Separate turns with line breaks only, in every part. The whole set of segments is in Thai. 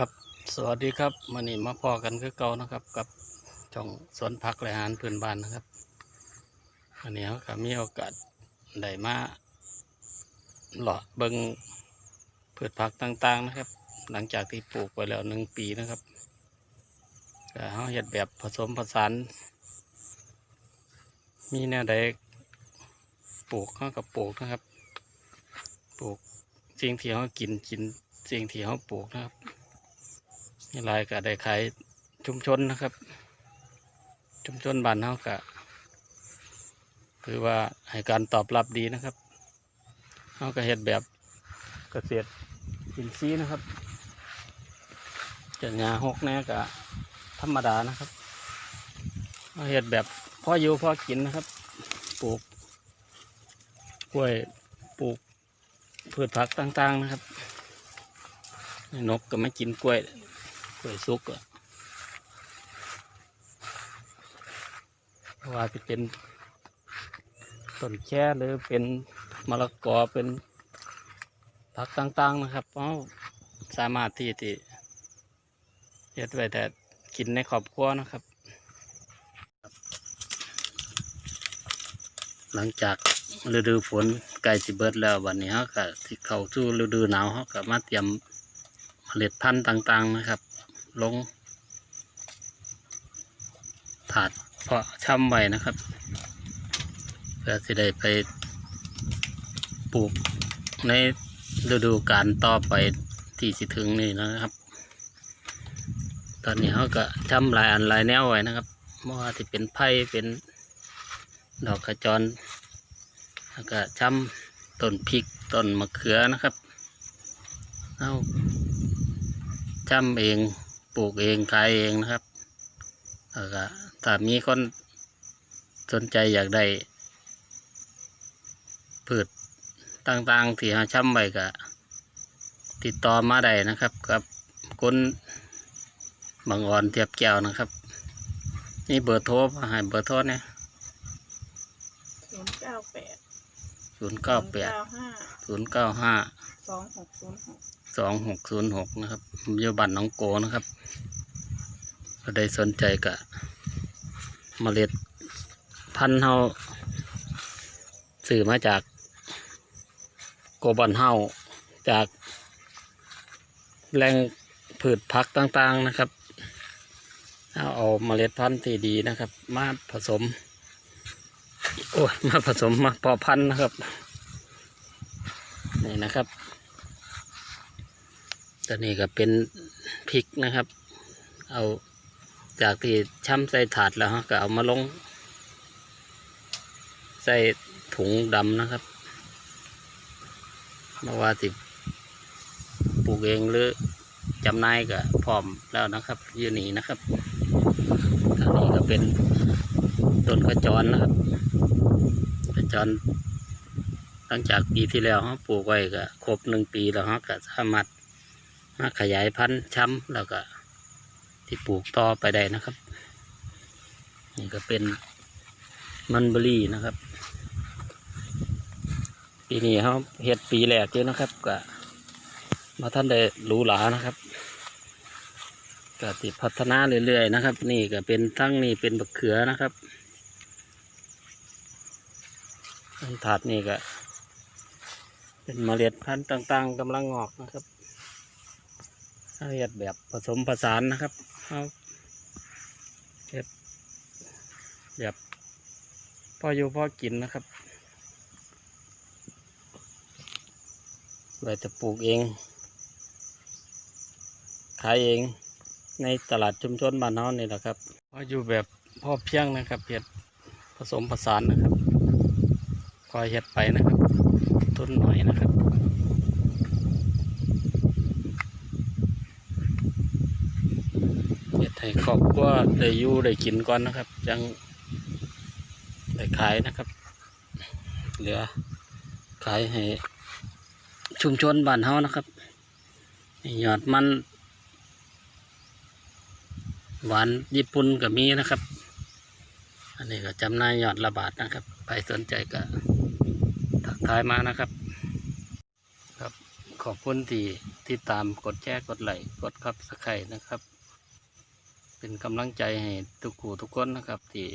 ครับสวัสดีครับมันนี้มาพอกันคือเก่านะครับ กับช่องสวนผักและอาหารพื้นบ้านนะครับวันนี้เขาก็มีโอกาสได้มาหลอดเบิงพืชผักต่างๆนะครับ หลังจากที่ปลูกไปแล้วหนึ่งปีนะครับก็เขาเห็ดแบบผสมผสานมีแนวใดปลูกเขากับปลูกนะครับ ปลูกสิ่งที่เขากินกินสิ่งที่เขาปลูกนะครับ นี่ลายก็ได้ขายชุมชนนะครับ ชุมชนบ้านเฮาก็คือว่าให้การตอบรับดีนะครับเฮาก็เฮ็ดแบบเกษตรอินทรีย์นะครับจะงาหกแน่ก็ธรรมดานะครับเฮาเฮ็ดแบบพ่ออยู่พ่อกินนะครับ ปลูกกล้วยปลูกพืชผักต่างๆนะครับนกก็ไม่กินกล้วย กล้วยสุกอะเพราะว่าจะเป็นต้นแค่หรือเป็นมะละกอเป็นผักต่างๆนะครับเพราะสามารถที่จะเฮ็ดไว้แต่กินในครอบครัวนะครับ หลังจากฤดูฝนใกล้สิเบิดแล้ววันนี้เขาก็ที่เขาสู่ฤดูหนาวเขาก็มาเตรียมเมล็ดพันธุ์ต่าง ๆ นะครับ ลงถาดเพาะช่ำไว้นะครับเพื่อที่ได้ไปปลูกในฤดูกาลต่อไปที่สิถึงนี่นะครับ ตอนนี้เขาก็ช่ำลายอันลายแนวไว้นะครับไม่ว่าที่เป็นไผ่เป็นดอกกระจรแล้วก็ช่ำต้นพริกต้นมะเขือนะครับเอาจำเอง ปลูกเองขายเองนะครับแล้วก็ถ้ามีคนสนใจอยากได้พืชต่างๆที่หาช่ำไว้ก็ติดต่อมาได้นะครับ กับคุณบางอ่อนเทียบแก้วนะครับ นี่เบอร์โทรมาให้เบอร์โทรเนี่ย
ศูนย์เก้าแปด
ศูนย์เก้าแปด
ห้า
ศูนย์เก้าห้า
สองหกศูนย์หก
สองหกศูนย์หกนะครับปัจจุบันน้องโกนะครับก็ได้สนใจกับเมล็ดพันธุ์เฮาสื่อมาจากโกบันเฮาจากแหล่งพืชผักต่างๆนะครับ เอาเอาเมล็ดพันธุ์ที่ดีนะครับ มาผสม โอ้มาผสมมาพาะพันธุ์นะครับ นี่นะครับ ตัวนี้ก็เป็นพริกนะครับ เอาจากที่ช่ำใส่ถาดแล้วฮะก็เอามาลง ใส่ถุงดำนะครับมาว่าสิปลูกเองหรือจำนายก็พร้อมแล้วนะครับอยู่นี่นะครับอันนี้ก็เป็นต้นกระจรนะครับกระจรหลังจากปีที่แล้วเขาปลูกไว้ก็ครบหนึ่งปีแล้วเขาก็สามารถ มาขยายพันธุ์ช้ำแล้วก็ ที่ปลูกต่อไปได้นะครับนี่ก็เป็นมันเบอรี่นะครับ ปีนี้เขาเฮ็ดปีแรกเลยนะครับก็มาท่านได้รู้หรานะครับก็ติดพัฒนาเรื่อยๆนะครับ นี่ก็เป็นทั้งนี่เป็นบักเขือนะครับต้นถาดนี่ก็เป็นเมล็ดพันธุ์ต่างๆกำลังงอกนะครับ เอียดแบบผสมผสานนะครับเอาเฮ็ดแบบพออยู่พอกินนะครับไว้จะปลูกเอง ขายเองในตลาดชุมชนบ้านเฮานี่แหละครับพออยู่แบบพอเพียงนะครับเห็ดผสมผสานนะครับคอยเห็ดไปนะครับทุนหน่อยนะครับ เฮ็ด ให้ครอบครัวได้อยู่ได้กินก่อนนะครับยังได้ขายนะครับ เหลือขายให้ชุมชนบ้านเฮานะครับยอดมันหวานญี่ปุ่นก็มีนะครับ อันนี้ก็จำหน่ายยอดละบาทนะครับไปสนใจก็ทักทายมานะครับ ครับ ขอบคุณที่ที่ตามกดแชร์กดไลค์กดคับสไครนะครับ เป็นกำลังใจให้ทุกคู่ทุกคนนะครับ ที่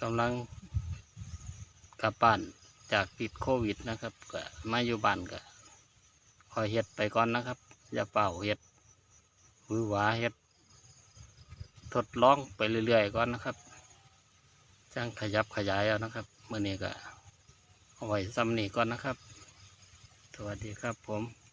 กำลังกลับบ้านจากติดโควิดนะครับก็มาอยู่บ้านก็คอยเฮ็ดไปก่อนนะครับ อย่าเป่าเฮ็ดหวือหวาเฮ็ด ทดลองไปเรื่อยๆก่อนนะครับจ้างขยับขยายเอานะครับเมื่อนี้ก็เอาไว้ซ้ำนี้ก่อนนะครับ สวัสดีครับผม